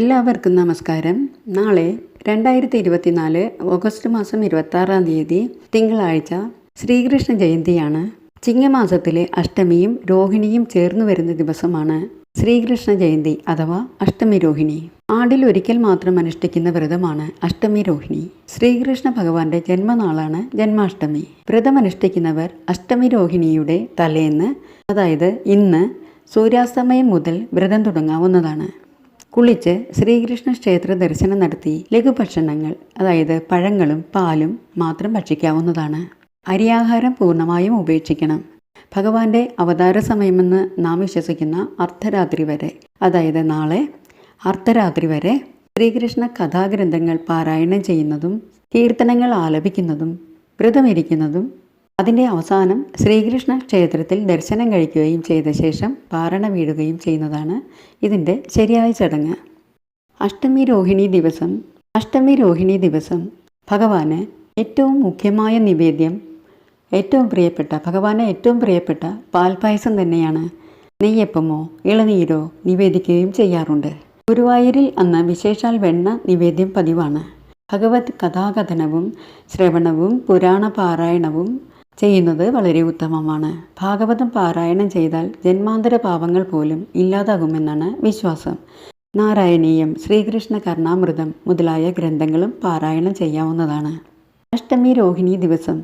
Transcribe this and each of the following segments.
എല്ലാവർക്കും നമസ്കാരം. നാളെ രണ്ടായിരത്തി ഇരുപത്തിനാല് ഓഗസ്റ്റ് മാസം ഇരുപത്താറാം തീയതി തിങ്കളാഴ്ച ശ്രീകൃഷ്ണ ജയന്തിയാണ്. ചിങ്ങമാസത്തിലെ അഷ്ടമിയും രോഹിണിയും ചേർന്നു വരുന്ന ദിവസമാണ് ശ്രീകൃഷ്ണ ജയന്തി അഥവാ അഷ്ടമി രോഹിണി. ആണ്ടിൽ ഒരിക്കൽ മാത്രം അനുഷ്ഠിക്കുന്ന വ്രതമാണ് അഷ്ടമി രോഹിണി. ശ്രീകൃഷ്ണ ഭഗവാന്റെ ജന്മനാളാണ് ജന്മാഷ്ടമി. വ്രതമനുഷ്ഠിക്കുന്നവർ അഷ്ടമി രോഹിണിയുടെ തലേന്ന് അതായത് ഇന്ന് സൂര്യാസ്തമയം മുതൽ വ്രതം തുടങ്ങാവുന്നതാണ്. കുളിച്ച് ശ്രീകൃഷ്ണ ക്ഷേത്ര ദർശനം നടത്തി ലഘുഭക്ഷണങ്ങൾ അതായത് പഴങ്ങളും പാലും മാത്രം ഭക്ഷിക്കാവുന്നതാണ്. അരിയാഹാരം പൂർണമായും ഉപേക്ഷിക്കണം. ഭഗവാന്റെ അവതാര സമയമെന്ന് നാം വിശ്വസിക്കുന്ന അർദ്ധരാത്രി വരെ അതായത് നാളെ അർദ്ധരാത്രി വരെ ശ്രീകൃഷ്ണ കഥാഗ്രന്ഥങ്ങൾ പാരായണം ചെയ്യുന്നതും കീർത്തനങ്ങൾ ആലപിക്കുന്നതും വ്രതമിരിക്കുന്നതും അതിന്റെ അവസാനം ശ്രീകൃഷ്ണ ക്ഷേത്രത്തിൽ ദർശനം കഴിക്കുകയും ചെയ്ത ശേഷം പാരണ വീഴുകയും ചെയ്യുന്നതാണ് ഇതിന്റെ ശരിയായ ചടങ്ങ്. അഷ്ടമി രോഹിണി ദിവസം. അഷ്ടമി രോഹിണി ദിവസം. ഭഗവാന് ഏറ്റവും മുഖ്യമായ നിവേദ്യം. ഏറ്റവും പ്രിയപ്പെട്ട ഭഗവാന് ഏറ്റവും പ്രിയപ്പെട്ട പാൽപ്പായസം തന്നെയാണ്. നെയ്യപ്പമോ ഇളനീരോ നിവേദിക്കുകയും ചെയ്യാറുണ്ട്. ഗുരുവായൂരിൽ അന്ന് വിശേഷാൽ വെണ്ണ നിവേദ്യം പതിവാണ്. ഭഗവത് കഥാകഥനവും ശ്രവണവും പുരാണ പാരായണവും ചെയ്യുന്നത് വളരെ ഉത്തമമാണ്. ഭാഗവതം പാരായണം ചെയ്താൽ ജന്മാന്തര പാപങ്ങൾ പോലും ഇല്ലാതാകുമെന്നാണ് വിശ്വാസം. നാരായണീയം ശ്രീകൃഷ്ണ കർണാമൃതം മുതലായ ഗ്രന്ഥങ്ങളും പാരായണം ചെയ്യാവുന്നതാണ്. അഷ്ടമി രോഹിണി ദിവസം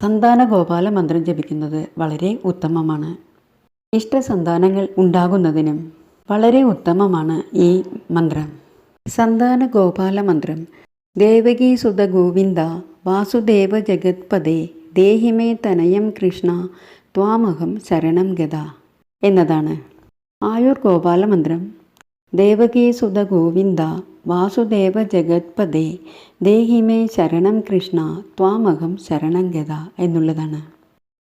സന്താന ഗോപാല മന്ത്രം ജപിക്കുന്നത് വളരെ ഉത്തമമാണ്. ഇഷ്ടസന്താനങ്ങൾ ഉണ്ടാകുന്നതിനും വളരെ ഉത്തമമാണ് ഈ മന്ത്രം. സന്താന ഗോപാല മന്ത്രം ദേവകീസുത ഗോവിന്ദ വാസുദേവ ജഗത്പദേ ദേഹിമേ തനയം കൃഷ്ണ ത്വാമഹം ശരണം ഗത എന്നതാണ്. ആയുർ ഗോപാല മന്ത്രം ദേവകീ സുത ഗോവിന്ദ വാസുദേവ ജഗത്പദേ ദേഹിമേ ശരണം കൃഷ്ണ ത്വാമഹം ശരണം ഗത എന്നുള്ളതാണ്.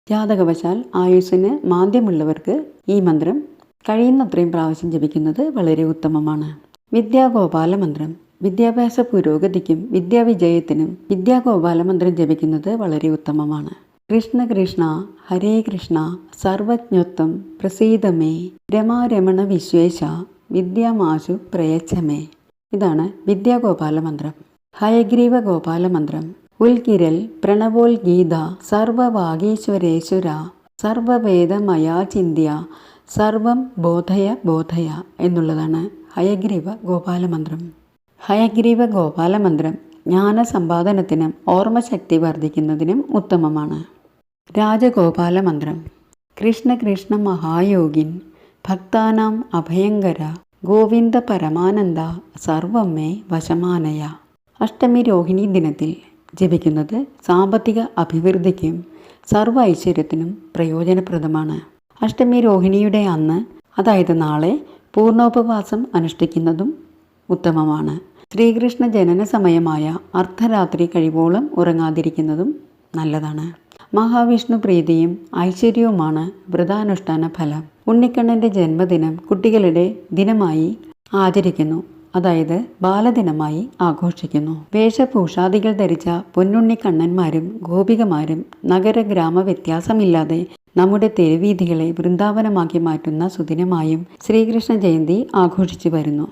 ജാതകവശാൽ ആയുസ്സിന് മാന്ദ്യമുള്ളവർക്ക് ഈ മന്ത്രം കഴിയുന്നത്രയും പ്രാവശ്യം ജപിക്കുന്നത് വളരെ ഉത്തമമാണ്. വിദ്യാഗോപാല മന്ത്രം വിദ്യാഭ്യാസ പുരോഗതിക്കും വിദ്യാവിജയത്തിനും വിദ്യാഗോപാല മന്ത്രം ജപിക്കുന്നത് വളരെ ഉത്തമമാണ്. കൃഷ്ണ കൃഷ്ണ ഹരേ കൃഷ്ണ സർവജ്ഞത്വം പ്രസീതമേ രമാരമണ വിശ്വേശ വിദ്യാമാശു പ്രയച്ഛമേ. ഇതാണ് വിദ്യാഗോപാല മന്ത്രം ഹയഗ്രീവ ഗോപാല മന്ത്രം ഉൽകിരൽ പ്രണവോൽ ഗീത സർവവാഗീശ്വരേശ്വര സർവവേദമയാ ചിന്തിയ സർവം ബോധയ ബോധയ എന്നുള്ളതാണ് ഹയഗ്രീവ ഗോപാല മന്ത്രം ഹയഗ്രീവ ഗോപാല മന്ത്രം ജ്ഞാനസമ്പാദനത്തിനും ഓർമ്മശക്തി വർദ്ധിക്കുന്നതിനും ഉത്തമമാണ്. രാജഗോപാല മന്ത്രം കൃഷ്ണ കൃഷ്ണ മഹായോഗിൻ ഭക്താനാം അഭയങ്കര ഗോവിന്ദ പരമാനന്ദ സർവമ്മേ വശമാനയ. അഷ്ടമി രോഹിണി ദിനത്തിൽ ജപിക്കുന്നത് സാമ്പത്തിക അഭിവൃദ്ധിക്കും സർവ ഐശ്വര്യത്തിനും പ്രയോജനപ്രദമാണ്. അഷ്ടമി രോഹിണിയുടെ അന്ന് അതായത് നാളെ പൂർണോപവാസം അനുഷ്ഠിക്കുന്നതും ഉത്തമമാണ്. ശ്രീകൃഷ്ണ ജനന സമയമായ അർദ്ധരാത്രി കഴിവോളം ഉറങ്ങാതിരിക്കുന്നതും നല്ലതാണ്. മഹാവിഷ്ണു പ്രീതിയും ഐശ്വര്യവുമാണ് വ്രതാനുഷ്ഠാന ഫലം. ഉണ്ണിക്കണ്ണന്റെ ജന്മദിനം കുട്ടികളുടെ ദിനമായി ആചരിക്കുന്നു. അതായത് ബാലദിനമായി ആഘോഷിക്കുന്നു. വേഷഭൂഷാദികൾ ധരിച്ച പൊന്നുണ്ണിക്കണ്ണന്മാരും ഗോപികമാരും നഗര ഗ്രാമ വ്യത്യാസമില്ലാതെ നമ്മുടെ തെരുവീഥികളെ വൃന്ദാവനമാക്കി മാറ്റുന്ന സുദിനമായും ശ്രീകൃഷ്ണ ജയന്തി ആഘോഷിച്ചു വരുന്നു.